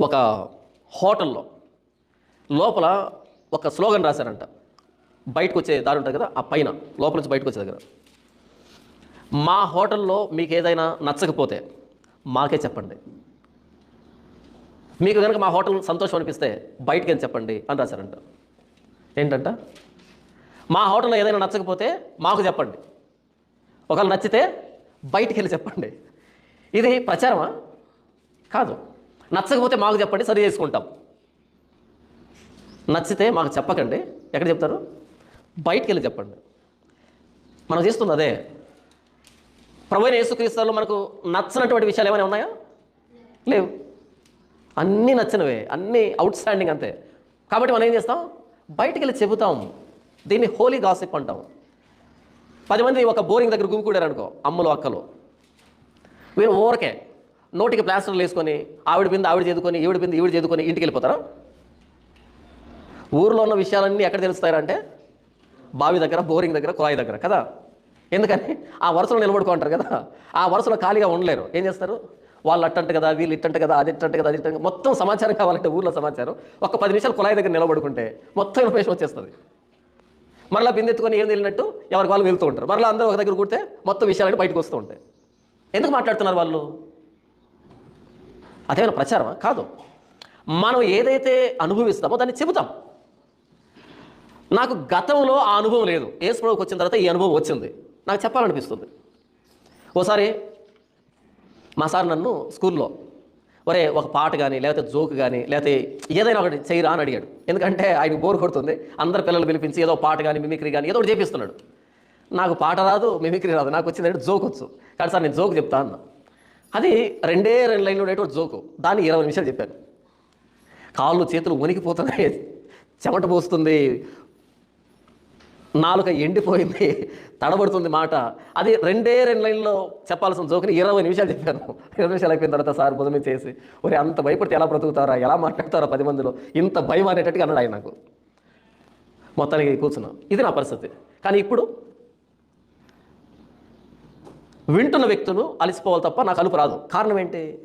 ఒక హోటల్లో లోపల ఒక స్లోగన్ రాశారంట. బయటకు వచ్చే దారి ఉంటుంది కదా ఆ పైన లోపల నుంచి బయటకు వచ్చే దగ్గర. మా హోటల్లో మీకు ఏదైనా నచ్చకపోతే మాకే చెప్పండి. మీకు కనుక మా హోటల్ సంతోషం అనిపిస్తే బయటకి వెళ్ళి చెప్పండి అని రాశారంట. ఏంటంట? మా హోటల్లో ఏదైనా నచ్చకపోతే మాకు చెప్పండి. ఒకవేళ నచ్చితే బయటికి వెళ్ళి చెప్పండి. ఇది ప్రచారమా? కాదు. నచ్చకపోతే మాకు చెప్పండి సరి చేసుకుంటాం. నచ్చితే మాకు చెప్పకండి. ఎక్కడ చెప్తారు? బయటికి వెళ్ళి చెప్పండి. మనం చేస్తుంది అదే. ప్రభుత్వ యేసుక్రీస్తులో మనకు నచ్చినటువంటి విషయాలు ఏమైనా ఉన్నాయా? లేవు. అన్నీ నచ్చినవే అన్నీ అవుట్ స్టాండింగ్ అంతే. కాబట్టి మనం ఏం చేస్తాం? బయటికి వెళ్ళి చెబుతాం. దీన్ని హోలీ గాసిప్ అంటాం. పది మంది ఒక బోరింగ్ దగ్గర గుమికూడారు అనుకో అమ్మలు అక్కలు. వీళ్ళు ఊరకే నోటికి ప్లాస్టర్లు వేసుకొని ఆవిడ బిందు ఆవిడ చేదుకొని ఈవిడ బిందు ఈవిడ చేదుకొని ఇంటికి వెళ్ళిపోతారా? ఊర్లో ఉన్న విషయాలన్నీ ఎక్కడ తెలుస్తారంటే బావి దగ్గర బోరింగ్ దగ్గర కుళాయి దగ్గర కదా? ఎందుకని? ఆ వరుసలో నిలబడుకుంటారు కదా? ఆ వరుసలో ఖాళీగా ఉండలేరు. ఏం చేస్తారు? వాళ్ళు అట్టంట కదా వీళ్ళు ఇట్టంట కదా అది ఇట్టంట కదా అది ఇట్టంట మొత్తం సమాచారం కావాలంటే ఊర్లో సమాచారం. ఒక పది నిమిషాలు కుళాయి దగ్గర నిలబడుకుంటే మొత్తం ఇన్ఫర్మేషన్ వచ్చేస్తుంది. మరలా బిందెత్తుకొని ఏం వెళ్ళినట్టు ఎవరికి వాళ్ళు వెళ్తూ ఉంటారు. మరలా అందరూ ఒక దగ్గర కూడితే మొత్తం విషయాలన్నీ బయటకు వస్తూ ఉంటాయి. ఎందుకు మాట్లాడుతున్నారు వాళ్ళు? అదేమైనా ప్రచారమా? కాదు. మనం ఏదైతే అనుభవిస్తామో దాన్ని చెబుతాం. నాకు గతంలో ఆ అనుభవం లేదు. ఏసు వచ్చిన తర్వాత ఈ అనుభవం వచ్చింది. నాకు చెప్పాలనిపిస్తుంది. ఓసారి మా సార్ నన్ను స్కూల్లో ఒరే ఒక పాట కానీ లేకపోతే జోక్ కానీ లేకపోతే ఏదైనా ఒకటి చేయరా అని అడిగాడు. ఎందుకంటే ఆయన బోర్ కొడుతుంది. అందరు పిల్లలు పిలిపించి ఏదో పాట కానీ మిమిక్రీ కానీ ఏదో ఒకటి చేపిస్తున్నాడు. నాకు పాట రాదు మిమిక్రీ రాదు. నాకు వచ్చిందంటే జోక్ వచ్చు. కానీ సార్ నేను జోక్ చెప్తా అన్నా. అది రెండే రెండు లైన్లు ఉండేటువంటి జోకు. దాన్ని ఇరవై నిమిషాలు చెప్పాను. కాళ్ళు చేతులు వణికిపోతున్నాయి. చెమట పోస్తుంది. నాలుక ఎండిపోయింది. తడబడుతుంది మాట. అది రెండే రెండు లైన్లో చెప్పాల్సిన జోకుని ఇరవై నిమిషాలు చెప్పాను. ఇరవై నిమిషాలు అయిపోయిన తర్వాత సార్ భుజం చేసి ఒరే అంత భయపడితే ఎలా బ్రతుకుతారా? ఎలా మాట్లాడతారా పది మందిలో? ఇంత భయం అనేటట్టుగా అన్నాడు ఆయన నాకు. మొత్తానికి కూర్చున్నాం. ఇది నా పరిస్థితి. కానీ ఇప్పుడు వింటున్న వ్యక్తులు అలసిపోవాలి తప్ప నాకు అలుపు రాదు. కారణం ఏంటి?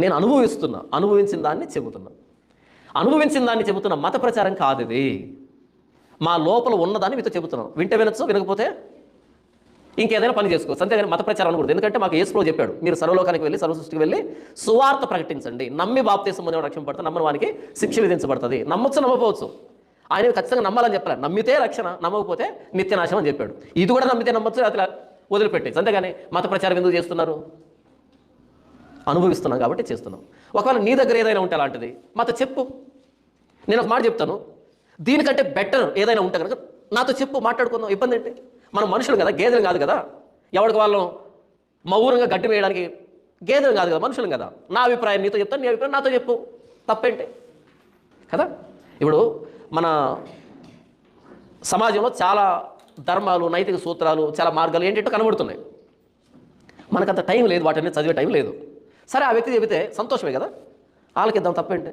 నేను అనుభవిస్తున్నా. అనుభవించిన దాన్ని చెబుతున్నా. అనుభవించిన దాన్ని చెబుతున్న మత ప్రచారం కాదు ఇది. మా లోపల ఉన్నదాన్ని మీతో చెబుతున్నాం వింటే వినొచ్చు వినకపోతే ఇంకేదైనా పని చేసుకోవచ్చు అంతేగాని మత ప్రచారం అనకూడదు ఎందుకంటే మాకు ఏసులో చెప్పాడు మీరు సర్వలోకానికి వెళ్ళి సర్వసృష్టికి వెళ్ళి సువార్త ప్రకటించండి. నమ్మి బాప్తీసం పొందిన రక్షణ పడుతుంది నమ్మని వానికి శిక్ష విధించబడుతుంది. నమ్మొచ్చు నమ్మకపోవచ్చు. ఆయన ఖచ్చితంగా నమ్మాలని చెప్పాలి. నమ్మితే రక్షణ నమ్మకపోతే నిత్యనాశం అని చెప్పాడు. ఇది కూడా నమ్మితే నమ్మొచ్చు అట్లా వదిలిపెట్టేది అంతేగాని మత ప్రచారం ఎందుకు చేస్తున్నారు? అనుభవిస్తున్నాం కాబట్టి చేస్తున్నాం. ఒకవేళ నీ దగ్గర ఏదైనా ఉంటే అలాంటిది. మాతో చెప్పు. నేను ఒక మాట చెప్తాను. దీనికంటే బెటర్ ఏదైనా ఉంటే కనుక నాతో చెప్పు మాట్లాడుకుందాం. ఇబ్బంది ఏంటి? మనం మనుషులు కదా గేదెలు కాదు కదా. ఎవరికి వాళ్ళం మౌనంగా గట్టి వేయడానికి గేదెలు కాదు కదా మనుషులు కదా. నా అభిప్రాయం నీతో చెప్తాను నీ అభిప్రాయం నాతో చెప్పు. తప్పేంటి? కదా? ఇప్పుడు మన సమాజంలో చాలా ధర్మాలు నైతిక సూత్రాలు చాలా మార్గాలు ఏంటంటే కనబడుతున్నాయి. మనకంత టైం లేదు వాటిని చదివే టైం లేదు. సరే ఆ వ్యక్తి చెబితే సంతోషమే కదా? వాళ్ళకి ఇద్దాం తప్పేంటి?